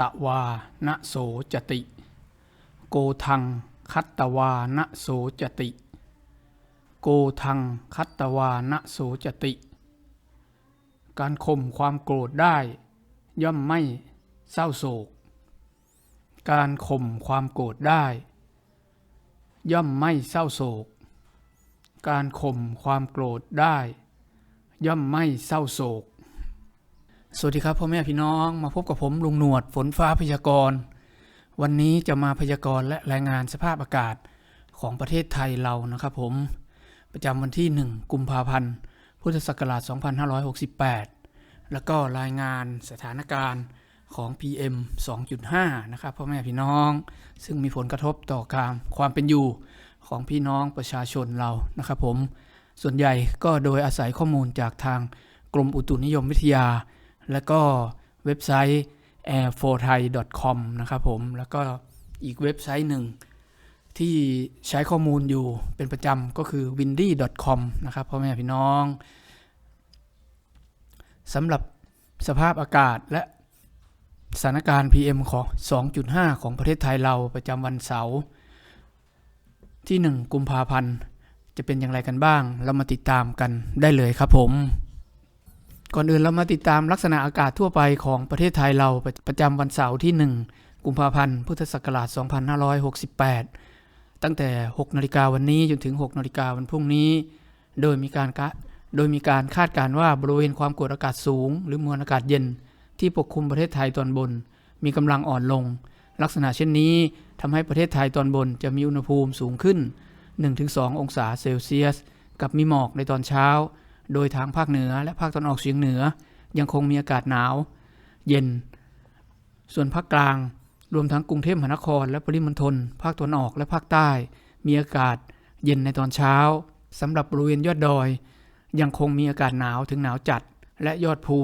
ตวานะโสจติ โกทังคัตตวานะโสจติ โกทังคัตตวานะโสจติ การข่มความโกรธได้ ย่อมไม่เศร้าโศก การข่มความโกรธได้ ย่อมไม่เศร้าโศก การข่มความโกรธได้ ย่อมไม่เศร้าโศก สวัสดีครับพ่อแม่พี่น้องมาพบกับผมลุงหนวดฝนฟ้าพยากรณ์ วันนี้จะมาพยากรณ์และรายงานสภาพอากาศของประเทศไทยเรานะครับผม ประจำวันที่ 1 กุมภาพันธ์ พุทธศักราช 2568 แล้วก็รายงานสถานการณ์ของ PM 2.5 นะครับพ่อแม่พี่น้อง ซึ่งมีผลกระทบต่อการความเป็นอยู่ของพี่น้องประชาชนเรานะครับผม ส่วนใหญ่ก็โดยอาศัยข้อมูลจากทางกรมอุตุนิยมวิทยา แล้วก็เว็บไซต์ airforthai.com นะครับผม แล้วก็อีกเว็บไซต์หนึ่งที่ใช้ข้อมูลอยู่เป็นประจำก็คือ windy.com นะครับพ่อแม่พี่น้องสำหรับสภาพอากาศและสถานการณ์ PM ของ 2.5 ของประเทศไทยเราประจำวันเสาร์ที่ 1 กุมภาพันธ์ จะเป็นอย่างไรกันบ้าง เรามาติดตามกันได้เลยครับผม ก่อนอื่นเรามาติดตามลักษณะอากาศทั่วไปของประเทศไทยเราประจำวันเสาร์ที่ 1 กุมภาพันธ์ พุทธศักราช 2568 ตั้งแต่ 6 นาฬิกาวันนี้จนถึง 6 นาฬิกาวันพรุ่งนี้ โดยมีการโดยมีการคาดการณ์ว่าบริเวณความกดอากาศสูง หรือมวลอากาศเย็น ที่ปกคลุมประเทศไทยตอนบน มีกำลังอ่อนลง ลักษณะเช่นนี้ทำให้ประเทศไทยตอนบนจะมีอุณหภูมิสูงขึ้น 1-2 องศาเซลเซียส กับมีหมอกในตอนเช้า โดยทางภาคเหนือและภาคตะวันออกเฉียงเหนือ ยังคงมีอากาศหนาว เย็น ส่วนภาคกลาง รวมทั้งกรุงเทพมหานคร และปริมณฑลภาคตะวันออกและภาคใต้ มีอากาศเย็นในตอนเช้าสำหรับบริเวณยอดดอย ยังคงมีอากาศหนาวถึงหนาวจัด และยอดภู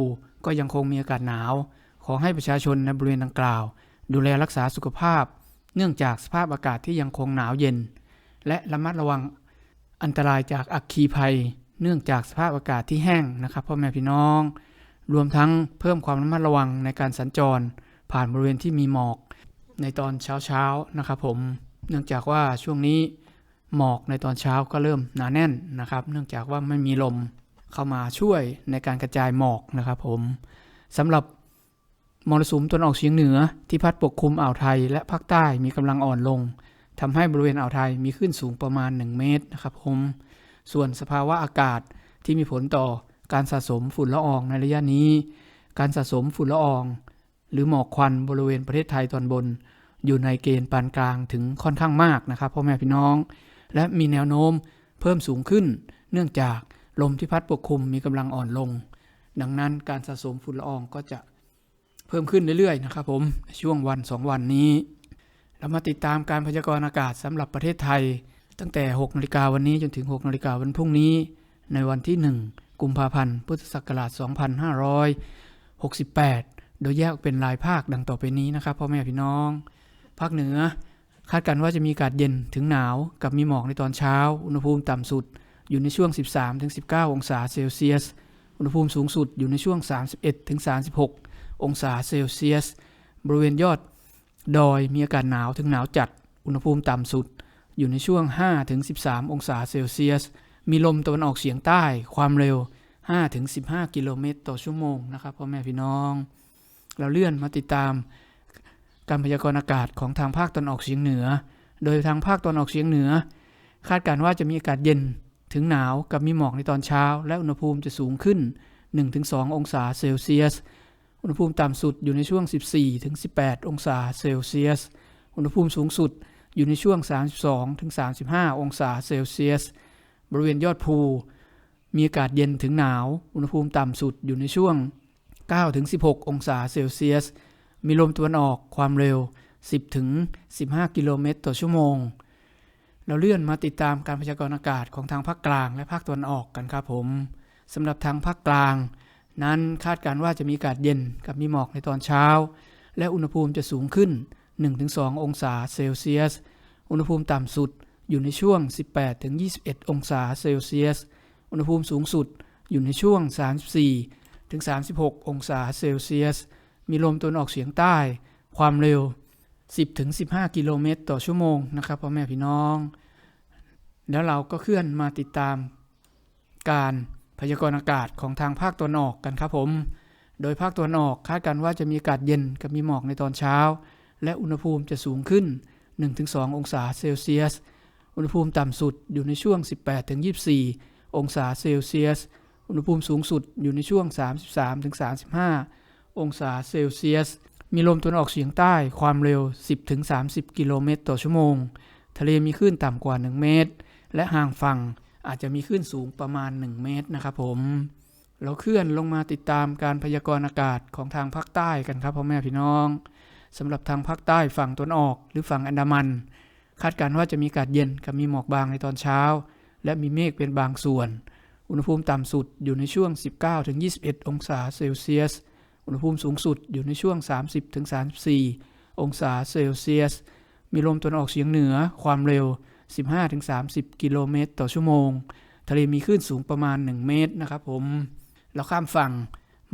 ก็ยังคงมีอากาศหนาว ขอให้ประชาชนในบริเวณดังกล่าว ดูแลรักษาสุขภาพ เนื่องจากสภาพอากาศที่ยังคงหนาวเย็น และระมัดระวังอันตรายจากอัคคีภัย เนื่องจากสภาพอากาศที่แห้งนะครับพ่อแม่พี่น้อง รวมทั้งเพิ่มความระมัดระวังในการสัญจร ผ่านบริเวณที่มีหมอก ในตอนเช้าๆนะครับผมเนื่องจากว่าช่วงนี้หมอกในตอนเช้าก็เริ่มหนาแน่นนะครับ เนื่องจากว่าไม่มีลมเข้ามาช่วยในการกระจายหมอกนะครับผมสำหรับมรสุมตะวันออกเฉียงเหนือที่พัดปกคลุมอ่าวไทยและภาคใต้มีกำลังอ่อนลงทำให้บริเวณอ่าวไทยมีคลื่นสูงประมาณ 1 เมตรนะครับผม ส่วนสภาวะอากาศที่มีผลต่อการสะสมฝุ่นละอองในระยะนี้ การสะสมฝุ่นละออง หรือหมอกควันบริเวณประเทศไทยตอนบน อยู่ในเกณฑ์ปานกลางถึงค่อนข้างมากนะครับพ่อแม่พี่น้อง และมีแนวโน้มเพิ่มสูงขึ้น เนื่องจากลมที่พัดปกคลุมมีกำลังอ่อนลง ดังนั้นการสะสมฝุ่นละอองก็จะเพิ่มขึ้นเรื่อยๆนะครับผมช่วงวัน 2 วันนี้ เรามาติดตามการพยากรณ์อากาศสำหรับประเทศไทย ตั้งแต่ 6นาฬิกาวันนี้จนถึง 6นาฬิกาวันพรุ่งนี้ ในวันที่ 1 กุมภาพันธ์ พุทธศักราช 2568 โดยแยกออกเป็นรายภาคดังต่อไปนี้นะครับพ่อแม่พี่น้อง ภาคเหนือ คาดการณ์ว่าจะมีอากาศเย็นถึงหนาวกับมีหมอกในตอนเช้า อุณหภูมิต่ำสุดอยู่ในช่วง 13-19 องศาเซลเซียส อุณหภูมิสูงสุดอยู่ในช่วง 31-36 องศาเซลเซียส บริเวณยอดดอยมีอากาศหนาวถึงหนาวจัด อุณหภูมิต่ำสุด อยู่ในช่วง 5-13 องศาเซลเซียส มีลมตะวันออกเฉียงใต้ความเร็ว5ถึง15 กิโลเมตรต่อชั่วโมงนะครับพ่อแม่พี่น้อง เราเลื่อนมาติดตาม การพยากรณ์อากาศของทางภาคตอนออกเฉียงเหนือ โดยทางภาคตอนออกเฉียงเหนือ คาดการณ์ว่าจะมีอากาศเย็นถึงหนาวกับมีหมอกในตอนเช้า และอุณหภูมิจะสูงขึ้น 1-2 องศาเซลเซียส อุณหภูมิต่ำสุดอยู่ในช่วง 14-18 องศาเซลเซียส อุณหภูมิสูงสุด อยู่ในช่วง 32-35 องศาเซลเซียส บริเวณยอดภู มีอากาศเย็นถึงหนาว อุณหภูมิต่ำสุดอยู่ในช่วง 9-16 องศาเซลเซียส มีลมตะวันออกความเร็ว 10-15 กิโลเมตรต่อชั่วโมง เราเลื่อนมาติดตามการพยากรณ์อากาศของทางภาคกลางและภาคตะวันออกกันครับผมสำหรับทางภาคกลาง นั้นคาดการณ์ว่าจะมีอากาศเย็นกับมีหมอกในตอนเช้า และอุณหภูมิจะสูงขึ้น 1-2 องศาเซลเซียส อุณหภูมิต่ำสุดอยู่ในช่วง 18-21 องศาเซลเซียส อุณหภูมิสูงสุดอยู่ในช่วง 34-36 องศาเซลเซียส มีลมตะวันออกเฉียงใต้ ความเร็ว 10-15 กิโลเมตรต่อชั่วโมงนะครับพ่อแม่พี่น้อง แล้วเราก็เคลื่อนมาติดตามการพยากรณ์อากาศของทางภาคตะวันออกกันครับผม โดยภาคตะวันออกคาดการณ์ว่าจะมีอากาศเย็นกับมีหมอกในตอนเช้า และอุณหภูมิจะสูงขึ้น 1-2 องศาเซลเซียส อุณหภูมิต่ำสุดอยู่ในช่วง 18-24 องศาเซลเซียส อุณหภูมิสูงสุดอยู่ในช่วง 33-35 องศาเซลเซียส มีลมตะวันออกเฉียงใต้ความเร็ว 10-30 กิโลเมตรต่อชั่วโมง ทะเลมีคลื่นต่ำกว่า 1 เมตร และห่างฝั่งอาจจะมีคลื่นสูงประมาณ 1 เมตรนะครับผมเราเคลื่อนลงมาติดตามการพยากรณ์อากาศของทางภาคใต้กันครับพ่อแม่พี่น้อง สำหรับทางภาคใต้ฝั่งตะวันออกหรือฝั่งอันดามัน คาดการณ์ว่าจะมีอากาศเย็นกับมีหมอกบางในตอนเช้า และมีเมฆเป็นบางส่วน อุณหภูมิต่ำสุดอยู่ในช่วง 19-21 องศาเซลเซียส อุณหภูมิสูงสุดอยู่ในช่วง 30-34 องศาเซลเซียส มีลมตะวันออกเฉียงเหนือความเร็ว 15-30 กิโลเมตรต่อชั่วโมง ทะเลมีคลื่นสูงประมาณ 1 เมตรนะครับผม เราข้ามฝั่ง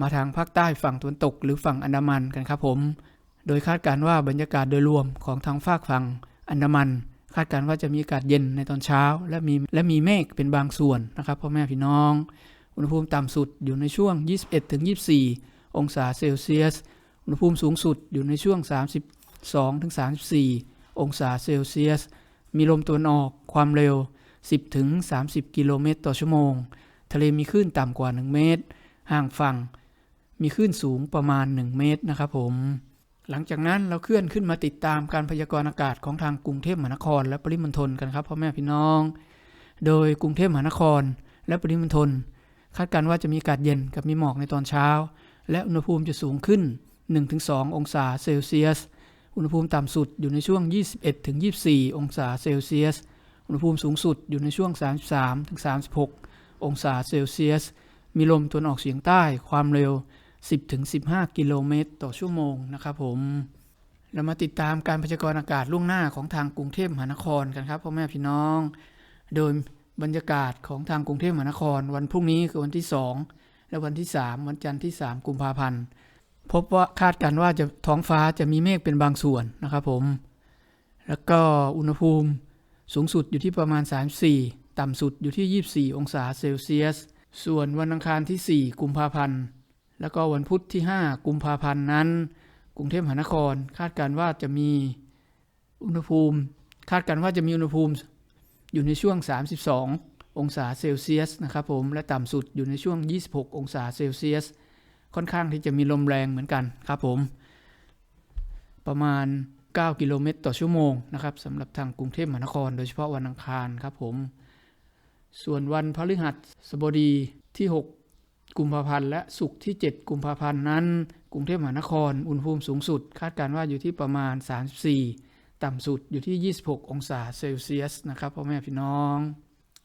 มาทางภาคใต้ฝั่งตะวันตกหรือฝั่งอันดามันกันครับผม โดยคาดการณ์ว่าบรรยากาศโดยรวมของทางฝากฝั่งอันดามัน คาดการณ์ว่าจะมีอากาศเย็นในตอนเช้า และมีและมีเมฆเป็นบางส่วนนะครับพ่อแม่พี่น้อง อุณหภูมิต่ำสุดอยู่ในช่วง 21-24 องศาเซลเซียส อุณหภูมิสูงสุดอยู่ในช่วง 32-34 องศาเซลเซียส มีลมตะวันออกความเร็ว 10-30 กิโลเมตรต่อชั่วโมง ทะเลมีคลื่นต่ำกว่า 1 เมตร ห่างฝั่ง มีคลื่นสูงประมาณ 1 เมตรนะครับผม หลังจากนั้นเราเคลื่อนขึ้นมาติดตามการพยากรณ์อากาศของทางกรุงเทพมหานคร และปริมณฑลกันครับพ่อแม่พี่น้อง โดยกรุงเทพมหานคร และปริมณฑลคาดการณ์ว่าจะมีอากาศเย็นกับมีหมอกในตอนเช้า และอุณหภูมิจะสูงขึ้น 1-2 องศาเซลเซียส อุณหภูมิต่ำสุดอยู่ในช่วง 21-24 องศาเซลเซียส อุณหภูมิสูงสุดอยู่ในช่วง 33-36 องศาเซลเซียส มีลมตะวันออกเฉียงใต้ความเร็ว 10-15 กิโลเมตรต่อชั่วโมงนะครับผมเรามาติดตามการพยากรณ์อากาศล่วงหน้าของทางกรุงเทพมหานครกันครับพ่อแม่พี่น้อง โดยบรรยากาศของทางกรุงเทพมหานคร วันพรุ่งนี้คือวันที่ 2 และวันที่ 3 วันจันทร์ที่ 3 กุมภาพันธ์ พบว่าคาดการณ์ว่าจะท้องฟ้าจะมีเมฆเป็นบางส่วนนะครับผม แล้วก็อุณหภูมิสูงสุดอยู่ที่ประมาณ 34 ต่ำสุดอยู่ที่ 24 องศาเซลเซียส ส่วนวันอังคารที่ 4 กุมภาพันธ์ แล้วก็วันพุธที่ 5 กุมภาพันธ์นั้น กรุงเทพมหานครคาดการว่าจะมีอุณหภูมิ คาดการว่าจะมีอุณหภูมิอยู่ในช่วง 32 องศาเซลเซียสนะครับผมและต่ำสุดอยู่ในช่วง 26 องศาเซลเซียส ค่อนข้างที่จะมีลมแรงเหมือนกันครับผม ประมาณ 9 กิโลเมตรต่อชั่วโมงนะครับสำหรับทางกรุงเทพมหานคร โดยเฉพาะวันอังคารครับผม ส่วนวันพฤหัสบดีที่ 6 กุมภาพันธ์และศุกร์ที่ 7 กุมภาพันธ์นั้น กรุงเทพมหานคร อุณหภูมิสูงสุด คาดการณ์ว่าอยู่ที่ประมาณ 34 ต่ำสุดอยู่ที่ 26 องศาเซลเซียสนะครับพ่อแม่พี่น้อง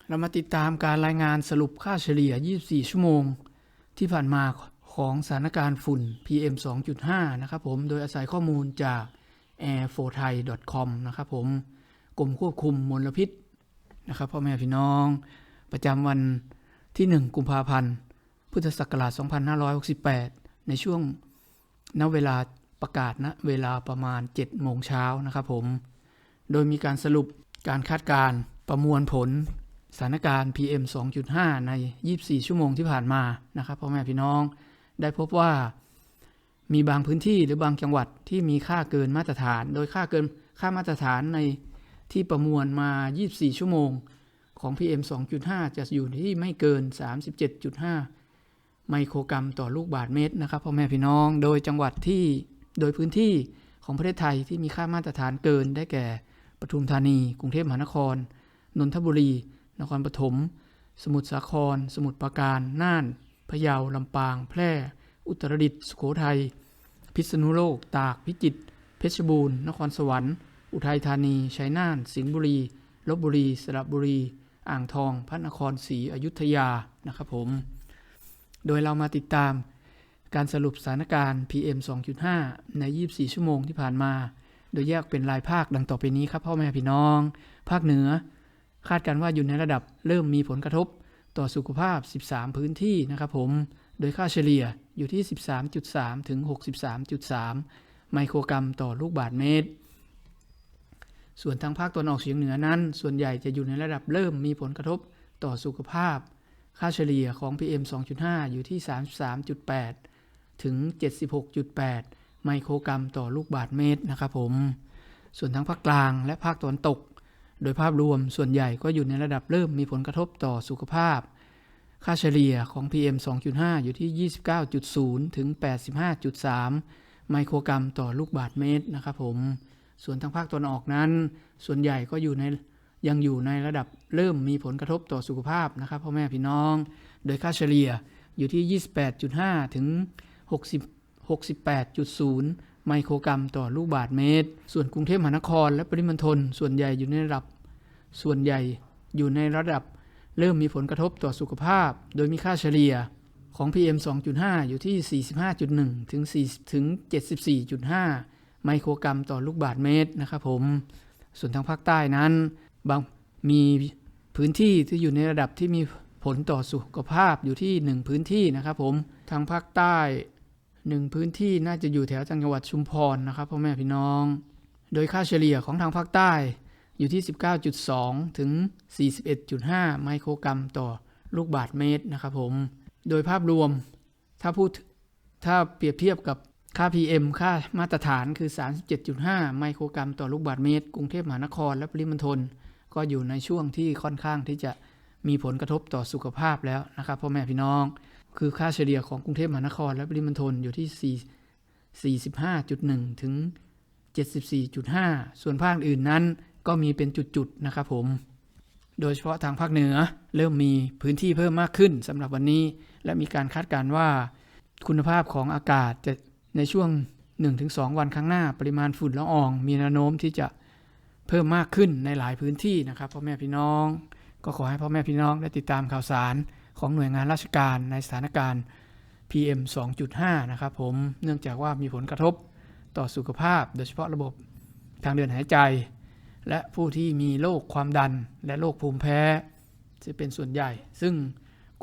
เรามาติดตามการรายงานสรุปค่าเฉลี่ย 24 ชั่วโมง ที่ผ่านมาของสถานการณ์ฝุ่น PM 2.5 นะครับผม โดยอาศัยข้อมูลจาก airforthai.com นะครับผม กรมควบคุมมลพิษนะครับพ่อแม่พี่น้อง ประจำวันที่ 1 กุมภาพันธ์ พุทธศักราช 2568 ในช่วงณเวลาประกาศณเวลาประมาณ 7 โมงเช้านะครับผม โดยมีการสรุปการคาดการณ์ประมวลผลสถานการณ์ PM 2.5 ใน 24 ชั่วโมงที่ผ่านมานะครับพ่อแม่พี่น้องได้พบว่ามีบางพื้นที่หรือบางจังหวัดที่มีค่าเกินมาตรฐาน โดยค่าเกินค่ามาตรฐานในที่ประมวลมา 24 ชั่วโมงของ PM 2.5 จะอยู่ที่ไม่เกิน 37.5 ไมโครกรัมต่อลูกบาศกเมตรนะครับพ่อแม่พี่น้องโดยจังหวัดที่โดยพื้นที่ของประเทศไทยที่มีค่ามาตรฐานเกินได้แก่ปทุมธานี กรุงเทพมหานคร นนทบุรี นครปฐมสมุทรสาคร สมุทรปราการ น่าน พะเยา ลำปาง แพร่ อุตรดิตถ์ สุโขทัย พิษณุโลก ตาก พิจิตร เพชรบูรณ์ นครสวรรค์ อุทัยธานี ชัยนาท สิงห์บุรี ลบบุรี สระบุรี อ่างทอง พระนครศรีอยุธยา นะครับผม โดยเรามาติดตามการสรุปสถานการณ์ PM 2.5 ใน 24 ชั่วโมงที่ผ่านมา โดยแยกเป็นรายภาคดังต่อไปนี้ครับพ่อแม่พี่น้อง ภาคเหนือ คาดการว่าอยู่ในระดับเริ่มมีผลกระทบต่อสุขภาพ 13 พื้นที่นะครับผม โดยค่าเฉลี่ยอยู่ที่ 13.3 ถึง 63.3 ไมโครกรัมต่อลูกบาศก์เมตร ส่วนทางภาคตะวันออกเฉียงเหนือนั้น ส่วนใหญ่จะอยู่ในระดับเริ่มมีผลกระทบต่อสุขภาพ ค่าเฉลี่ยของ PM 2.5 อยู่ที่ 33.8 ถึง 76.8 ไมโครกรัมต่อลูกบาศก์เมตรนะครับผม ส่วนทั้งภาคกลางและภาคตะวันตก โดยภาพรวมส่วนใหญ่ก็อยู่ในระดับเริ่มมีผลกระทบต่อสุขภาพ ค่าเฉลี่ยของ PM 2.5 อยู่ที่ 29.0 ถึง 85.3 ไมโครกรัมต่อลูกบาศก์เมตรนะครับผม ส่วนทางภาคตะวันออกนั้น ส่วนใหญ่ก็อยู่ใน ยังอยู่ในระดับเริ่มมีผลกระทบต่อสุขภาพนะครับพ่อแม่พี่น้อง โดยค่าเฉลี่ยอยู่ที่ 28.5 ถึง 60 68.0 ไมโครกรัมต่อลูกบาศก์เมตร ส่วนกรุงเทพมหานครและปริมณฑลส่วนใหญ่อยู่ในระดับ ส่วนใหญ่อยู่ในระดับเริ่มมีผลกระทบต่อสุขภาพ โดยมีค่าเฉลี่ยของ PM 2.5 อยู่ที่ 45.1 ถึง 4 ถึง 74.5 ไมโครกรัมต่อลูกบาศก์เมตรนะครับผม ส่วนทางภาคใต้นั้น บางมีพื้นที่ที่อยู่ในระดับที่มีผลต่อสุขภาพอยู่ที่ 1 พื้นที่นะครับผมทางภาคใต้1พื้นที่น่าจะอยู่แถวจังหวัดชุมพรนะครับพ่อแม่พี่น้อง โดยค่าเฉลี่ยของทางภาคใต้อยู่ที่ 19.2 ถึง 41.5 ไมโครกรัมต่อลูกบาศก์เมตรนะครับผม โดยภาพรวมถ้าพูดถ้าเปรียบเทียบกับค่า PM ค่ามาตรฐานคือ 37.5 ไมโครกรัมต่อลูกบาศก์เมตร กรุงเทพมหานครและปริมณฑล ก็อยู่ในช่วงที่ค่อนข้างที่จะมีผลกระทบต่อสุขภาพแล้วนะครับพ่อแม่พี่น้อง คือค่าเฉลี่ยของกรุงเทพมหานคร และปริมณฑลอยู่ที่ 4 45.1 ถึง 74.5 ส่วนภาคอื่นนั้นก็มีเป็นจุดๆนะครับผม โดยเฉพาะทางภาคเหนือ เริ่มมีพื้นที่เพิ่มมากขึ้นสำหรับวันนี้ และมีการคาดการณ์ว่า คุณภาพของอากาศจะในช่วง 1-2 วันข้างหน้า ปริมาณฝุ่นละออง มีแนวโน้มที่จะ เพิ่มมากขึ้นในหลายพื้นที่นะครับพ่อแม่พี่น้อง ก็ขอให้พ่อแม่พี่น้องได้ติดตามข่าวสารของหน่วยงานราชการในสถานการณ์ PM 2.5 นะครับผมเนื่องจากว่ามีผลกระทบต่อสุขภาพ โดยเฉพาะระบบทางเดินหายใจ และผู้ที่มีโรคความดันและโรคภูมิแพ้จะเป็นส่วนใหญ่ ซึ่ง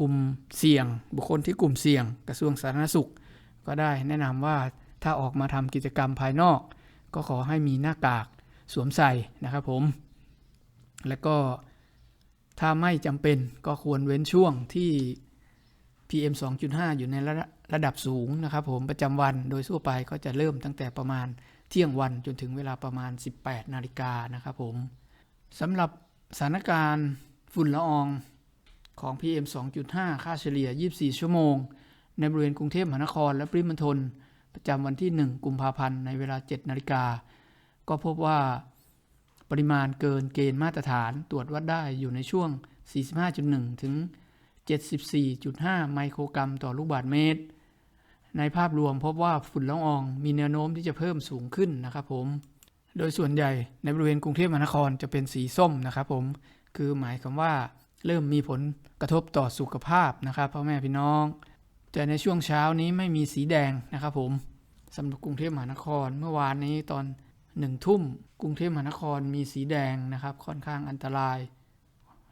กลุ่มเสี่ยง บุคคลที่กลุ่มเสี่ยงกระทรวงสาธารณสุข ก็ได้แนะนำว่าถ้าออกมาทำกิจกรรมภายนอก ก็ขอให้มีหน้ากาก สวมใส่นะครับผม และก็ถ้าไม่จำเป็นก็ควรเว้นช่วงที่ PM 2.5 อยู่ในระดับระดับสูงนะครับผมประจำวันโดยทั่วไปก็จะเริ่มตั้งแต่ประมาณเที่ยงวันจนถึงเวลาประมาณ 18 นาฬิกานะครับผมสำหรับสถานการณ์ฝุ่นละอองของ PM 2.5 ค่าเฉลี่ย 24 ชั่วโมง ในบริเวณกรุงเทพมหานครและปริมณฑลประจำวันที่ 1 กุมภาพันธ์ในเวลา 7 นาฬิกา ก็พบว่าปริมาณเกินเกณฑ์มาตรฐานตรวจวัดได้อยู่ในช่วง 45.1 ถึง 74.5 ไมโครกรัมต่อลูกบาศก์เมตร ในภาพรวมพบว่าฝุ่นละอองมีแนวโน้มที่จะเพิ่มสูงขึ้นนะครับผม โดยส่วนใหญ่ในบริเวณกรุงเทพมหานครจะเป็นสีส้มนะครับผม คือหมายความว่าเริ่มมีผลกระทบต่อสุขภาพนะครับพ่อแม่พี่น้อง แต่ในช่วงเช้านี้ไม่มีสีแดงนะครับผมสำหรับกรุงเทพมหานครเมื่อวานนี้ตอน หนึ่งทุ่มกรุงเทพมหานครมีสีแดงนะครับ ค่อนข้างอันตราย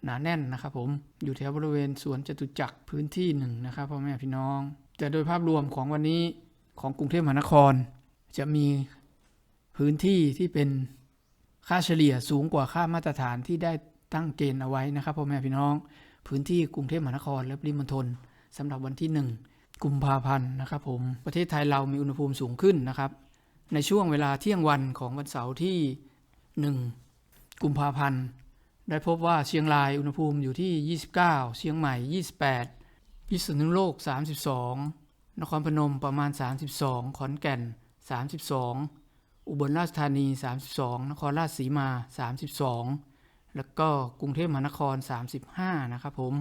หนาแน่นนะครับผมอยู่แถวบริเวณสวนจตุจักรพื้นที่หนึ่งนะครับพ่อแม่พี่น้อง แต่โดยภาพรวมของวันนี้ของกรุงเทพมหานคร จะมีพื้นที่ที่เป็นค่าเฉลี่ยสูงกว่าค่ามาตรฐานที่ได้ตั้งเกณฑ์เอาไว้นะครับพ่อแม่พี่น้อง พื้นที่กรุงเทพมหานครและปริมณฑลสำหรับวันที่ 1 กุมภาพันธ์นะครับผมประเทศไทยเรามีอุณหภูมิสูงขึ้นนะครับ ในช่วงเวลาเที่ยงวันของวันเสาร์ที่ 1 กุมภาพันธ์ ได้พบว่าเชียงรายอุณหภูมิอยู่ที่ 29 เชียงใหม่ 28 พิษณุโลก 32 นครพนมประมาณ 32 ขอนแก่น 32 อุบลราชธานี 32 นครราชสีมา 32 แล้วก็กรุงเทพมหานคร 35 นะครับผม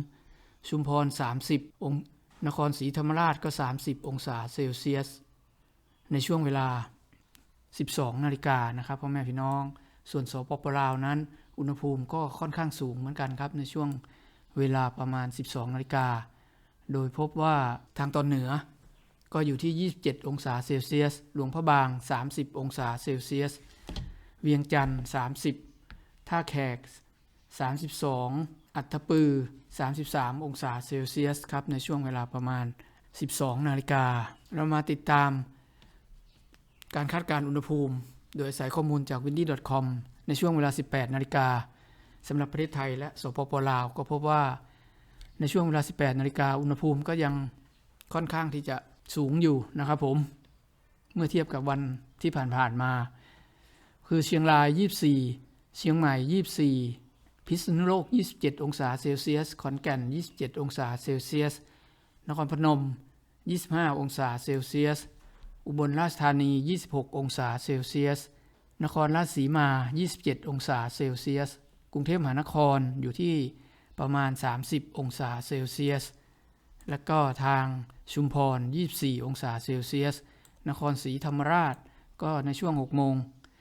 ชุมพร 30 องค์นครศรีธรรมราชก็ 30 องศาเซลเซียส ในช่วงเวลา 12 นาฬิกานะครับพ่อแม่พี่น้อง ส่วนสปปลาวนั้น อุณหภูมิก็ค่อนข้างสูงเหมือนกันครับในช่วงเวลาประมาณ 12 นาฬิกา โดยพบว่าทางตอนเหนือ ก็อยู่ที่ 27 องศาเซลเซียส หลวงพระบาง 30 องศาเซลเซียส เวียงจันทร์ 30 ท่าแขก 32 อัตตปือ 33 องศาเซลเซียสครับในช่วงเวลาประมาณ 12 นาฬิกา เรามาติดตาม การคาดการณ์อุณหภูมิ โดยอายข้อมูลจาก windy.com ในช่วงเวลา 18 นาฬิกาสำหรับประเทศไทยและสปปลาว ก็พบว่าในช่วงเวลา 18 นาฬิกาอุณหภูมิก็ยังค่อนข้างที่จะสูงอยู่นะครับผม เมื่อเทียบกับวันที่ผ่านๆมา คือเชียงราย 24 เชียงใหม่ 24 พิษณุโลก 27 องศาเซลเซียส ขอนแก่น 27 องศาเซลเซียส นครพนม 25 องศาเซลเซียส อุบลราชธานี 26 องศาเซลเซียส นครราชสีมา 27 องศาเซลเซียส กรุงเทพมหานครอยู่ที่ประมาณ 30 องศาเซลเซียส และก็ทางชุมพร 24 องศาเซลเซียส นครศรีธรรมราชก็ในช่วง 6 โมง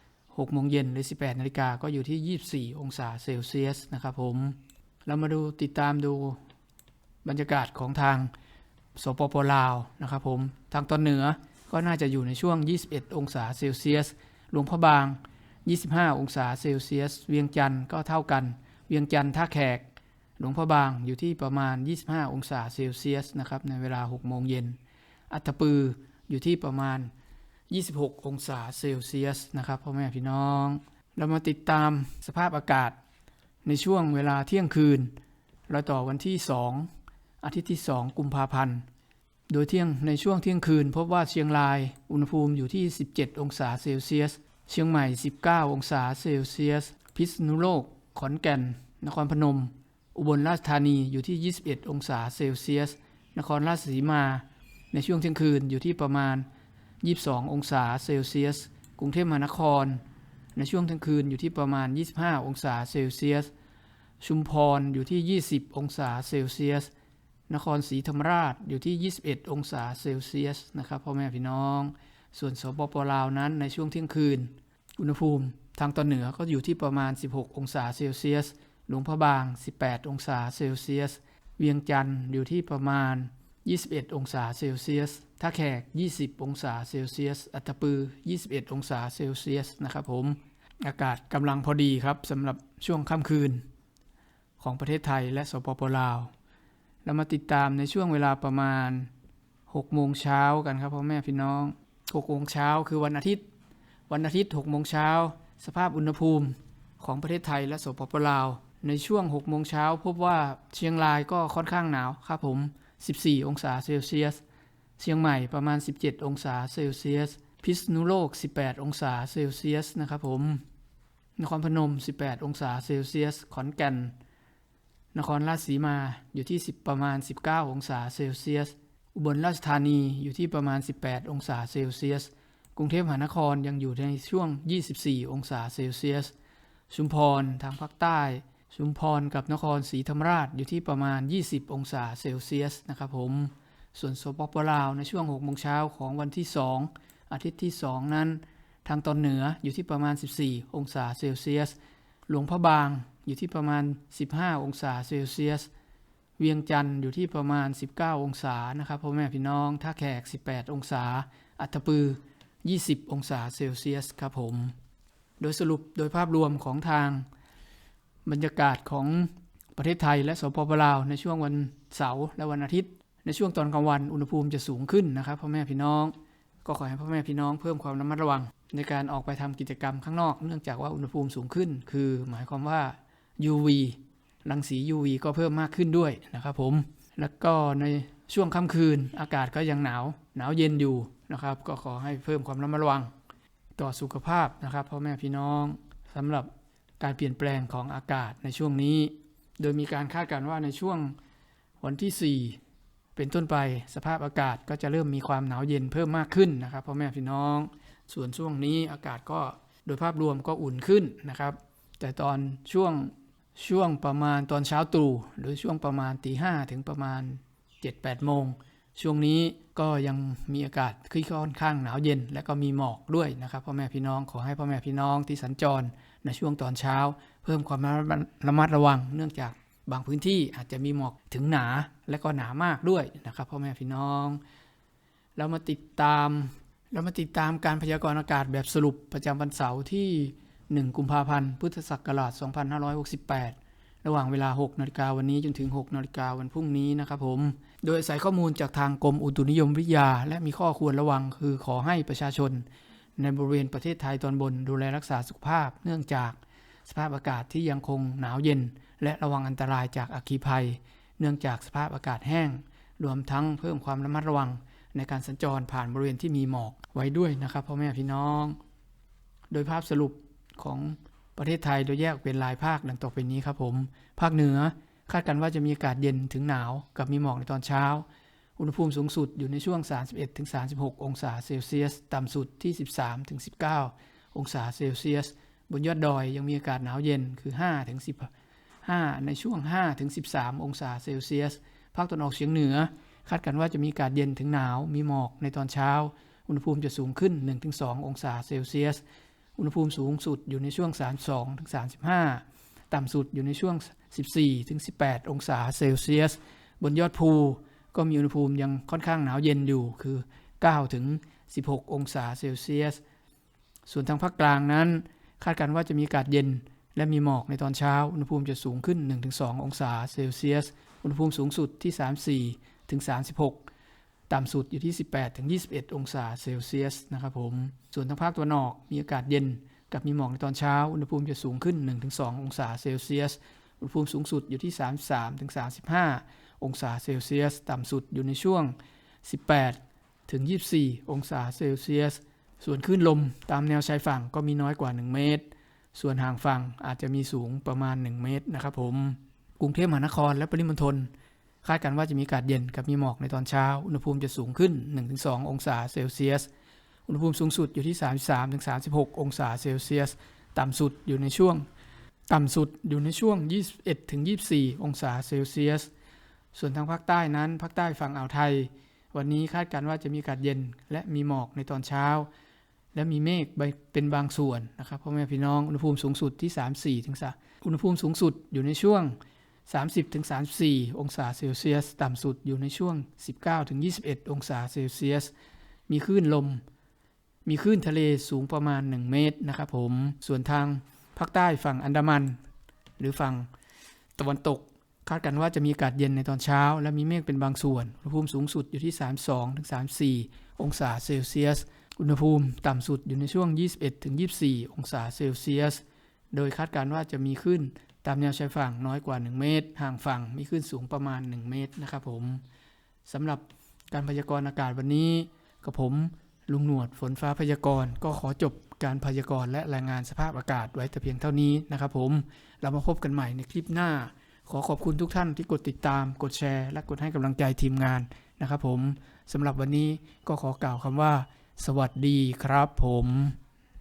6 โมงเย็นหรือ 18 นาฬิกาก็อยู่ที่ 24 องศาเซลเซียสนะครับผม เรามาดูติดตามดูบรรยากาศของทางสปปลาวนะครับผม ทางตอนเหนือ ก็น่าจะอยู่ในช่วง 21 องศาเซลเซียส หลวงพระบาง 25 องศาเซลเซียส เวียงจันทร์ก็เท่ากัน เวียงจันทร์ท่าแขก หลวงพระบางอยู่ที่ประมาณ 25 องศาเซลเซียสนะครับในเวลา 6 โมงเย็น อัตตปืออยู่ที่ประมาณ 26 องศาเซลเซียสนะครับพ่อแม่พี่น้อง เรามาติดตามสภาพอากาศในช่วงเวลาเที่ยงคืนเราต่อวันที่ 2 อาทิตย์ที่ 2 กุมภาพันธ์ โดยเที่ยงในช่วงเที่ยงคืน พบว่าเชียงรายอุณหภูมิอยู่ที่ 17 องศาเซลเซียส เชียงใหม่ 19 องศาเซลเซียส พิษณุโลก ขอนแก่น นครพนม อุบลราชธานีอยู่ที่ 21 องศาเซลเซียส นครราชสีมา ในช่วงเที่ยงคืนอยู่ที่ประมาณ 22 องศาเซลเซียส กรุงเทพมหานคร ในช่วงเที่ยงคืนอยู่ที่ประมาณ 25 องศาเซลเซียส ชุมพรอยู่ที่ 20 องศาเซลเซียส นครศรีธรรมราชอยู่ที่ 21 องศาเซลเซียสนะครับพ่อแม่พี่น้อง ส่วนสปปลาวนั้นในช่วงเที่ยงคืน อุณหภูมิทางตอนเหนือก็อยู่ที่ประมาณ 16 องศาเซลเซียส หลวงพระบาง 18 องศาเซลเซียส เวียงจันทร์อยู่ที่ประมาณ 21 องศาเซลเซียสท่าแขก 20 องศาเซลเซียส อัตตปือ 21 องศาเซลเซียสนะครับผม อากาศกำลังพอดีครับสำหรับช่วงค่ำคืน ของประเทศไทยและสปปลาว เรามาติดตามในช่วงเวลาประมาณ6โมงเช้ากันครับพ่อแม่พี่น้อง6โมงเช้าคือวันอาทิตย์ วันอาทิตย์6โมงเช้าสภาพอุณหภูมิของประเทศไทยและสปปลาว ในช่วง6โมงเช้าพบว่าเชียงรายก็ค่อนข้างหนาวครับผม 14 องศาเซลเซียส เชียงใหม่ประมาณ 17 องศาเซลเซียส พิษณุโลก 18 องศาเซลเซียสนะครับผม นครพนม 18 องศาเซลเซียส ขอนแก่น นครราชสีมาอยู่ที่ 10 ประมาณ 19 องศาเซลเซียส อุบลราชธานีอยู่ที่ประมาณ 18 องศาเซลเซียส กรุงเทพมหานครยังอยู่ในช่วง 24 องศาเซลเซียส ชุมพรทางภาคใต้ ชุมพรกับนครศรีธรรมราชอยู่ที่ประมาณ 20 องศาเซลเซียสนะครับผม ส่วนสปปลาวในช่วง6โมงเช้าของวันที่ 2 อาทิตย์ที่ 2 นั้น ทางตอนเหนืออยู่ที่ประมาณ 14 องศาเซลเซียส หลวงพระบาง อยู่ที่ประมาณ 15 องศาเซลเซียส เวียงจันทร์อยู่ที่ประมาณ 19 องศานะครับพ่อแม่พี่น้องท่าแขก 18 องศา อัตปือ 20 องศาเซลเซียสครับผม โดยสรุปโดยภาพรวมของทางบรรยากาศของประเทศไทยและสปปลาว ในช่วงวันเสาร์และวันอาทิตย์ ในช่วงตอนกลางวันอุณหภูมิจะสูงขึ้นนะครับพ่อแม่พี่น้องก็ขอให้พ่อแม่พี่น้องเพิ่มความระมัดระวัง ในการออกไปทำกิจกรรมข้างนอก เนื่องจากว่าอุณหภูมิสูงขึ้น คือหมายความว่า UV รังสี UV ก็เพิ่มมากขึ้นด้วยนะครับผม แล้วก็ในช่วงค่ำคืนอากาศก็ยังหนาวหนาวเย็นอยู่นะครับ ก็ขอให้เพิ่มความระมัดระวังต่อสุขภาพนะครับพ่อแม่พี่น้องสำหรับการเปลี่ยนแปลงของอากาศในช่วงนี้ โดยมีการคาดการณ์ว่าในช่วงวันที่ 4 เป็นต้นไปสภาพอากาศก็จะเริ่มมีความหนาวเย็นเพิ่มมากขึ้นนะครับพ่อแม่พี่น้อง ส่วนช่วงนี้อากาศก็โดยภาพรวมก็อุ่นขึ้นนะครับ แต่ตอนช่วง ช่วงประมาณตอนเช้าตรู่หรือช่วงประมาณตีห้ถึงประมาณ 7-8 โมง ช่วงนี้ก็ยังมีอากาศค่อนข้างหนาวเย็น และก็มีหมอกด้วยนะครับพ่อแม่พี่น้องขอให้พ่อแม่พี่น้องที่สัญจรในช่วงตอนเช้า เพิ่มความระมัดระวัง เนื่องจากบางพื้นที่อาจจะมีหมอกถึงหนาและก็หนามากด้วยนะครับพ่อแม่พี่น้อง เรามาติดตามเรามาติดตามการพยากรณ์อากาศแบบสรุปประจำวันเสาร์ที่ 1 กุมภาพันธ์ พุทธศักราช 2568 ระหว่างเวลา 6นาฬิกาวันนี้จนถึง 6นาฬิกาวันพรุ่งนี้นะครับผม โดยอาศัยข้อมูลจากทางกรมอุตุนิยมวิทยา และมีข้อควรระวังคือขอให้ประชาชน ในบริเวณประเทศไทยตอนบนดูแลรักษาสุขภาพ เนื่องจากสภาพอากาศที่ยังคงหนาวเย็น และระวังอันตรายจากอัคคีภัย เนื่องจากสภาพอากาศแห้ง รวมทั้งเพิ่มความระมัดระวังในการสัญจรผ่านบริเวณที่มีหมอกไว้ด้วยนะครับพ่อแม่พี่น้อง โดยภาพสรุป ของประเทศไทยโดยแยกเป็นรายภาคดังต่อไปนี้ครับผม ภาคเหนือคาดกันว่าจะมีอากาศเย็นถึงหนาวกับมีหมอกในตอนเช้า อุณหภูมิสูงสุดอยู่ในช่วง 31-36 องศาเซลเซียส ต่ำสุดที่ 13-19 องศาเซลเซียส บนยอดดอยยังมีอากาศหนาวเย็นคือ 5-15 ในช่วง 5-13 องศาเซลเซียส ภาคตะวันออกเฉียงเหนือ คาดกันว่าจะมีอากาศเย็นถึงหนาว มีหมอกในตอนเช้า อุณหภูมิจะสูงขึ้น 1-2 องศาเซลเซียส อุณหภูมิสูงสุดอยู่ในช่วง 32-35 ต่ำสุดอยู่ในช่วง 14-18 องศาเซลเซียส บนยอดภูก็มีอุณหภูมิยังค่อนข้างหนาวเย็นอยู่คือ9-16 องศาเซลเซียส ส่วนทางภาคกลางนั้น คาดกันว่าจะมีอากาศเย็น และมีหมอกในตอนเช้า อุณหภูมิจะสูงขึ้น 1-2 องศาเซลเซียส อุณหภูมิสูงสุดที่ 34-36 ต่ำสุดอยู่ที่ 18-21 องศาเซลเซียสนะครับผม ส่วนทางภาคตะวันออกมีอากาศเย็นกับมีหมอกในตอนเช้า อุณหภูมิจะสูงขึ้น 1-2 องศาเซลเซียส อุณหภูมิสูงสุดอยู่ที่ 33-35 องศาเซลเซียส ต่ำสุดอยู่ในช่วง 18-24 องศาเซลเซียส ส่วนคลื่นลมตามแนวชายฝั่งก็มีน้อยกว่า 1 เมตร ส่วนห่างฝั่งอาจจะมีสูงประมาณ 1 เมตรนะครับผม กรุงเทพมหานครและปริมณฑล คาดกันว่าจะมีอากาศเย็นกับมีหมอกในตอนเช้า อุณหภูมิจะสูงขึ้น 1-2 องศาเซลเซียส อุณหภูมิสูงสุดอยู่ที่ 33-36 องศาเซลเซียส ต่ำสุดอยู่ในช่วง ต่ำสุดอยู่ในช่วง 21-24 องศาเซลเซียส ส่วนทางภาคใต้นั้นภาคใต้ฝั่งอ่าวไทย วันนี้คาดการณ์ว่าจะมีอากาศเย็นและมีหมอกในตอนเช้า และมีเมฆเป็นบางส่วนนะครับพ่อแม่พี่น้อง อุณหภูมิสูงสุดที่ 34ถึงอุณหภูมิสูงสุดอยู่ในช่วง 30-34 องศาเซลเซียส ต่ำสุดอยู่ในช่วง 19-21 องศาเซลเซียส มีคลื่นลม มีคลื่นทะเลสูงประมาณ 1 เมตรนะครับผม ส่วนทางภาคใต้ฝั่งอันดามัน หรือฝั่งตะวันตก คาดกันว่าจะมีอากาศเย็นในตอนเช้า และมีเมฆเป็นบางส่วน อุณหภูมิสูงสุดอยู่ที่ 32-34 องศาเซลเซียส อุณหภูมิต่ำสุดอยู่ในช่วง 21-24 องศาเซลเซียส โดยคาดการณ์ว่าจะมีขึ้น ตามแนวชายฝั่งน้อยกว่า 1 เมตร ห่างฝั่งมีขึ้นสูงประมาณ 1 เมตรนะครับผมสำหรับการพยากรณ์อากาศวันนี้กับผมลุงหนวดฝนฟ้าพยากรณ์ก็ขอจบการพยากรณ์และรายงานสภาพอากาศไว้แต่เพียงเท่านี้นะครับผมเรามาพบกันใหม่ในคลิปหน้า ขอขอบคุณทุกท่านที่กดติดตาม กดแชร์ และกดให้กำลังใจทีมงานนะครับผมสำหรับวันนี้ก็ขอกล่าวคำว่า สวัสดีครับผม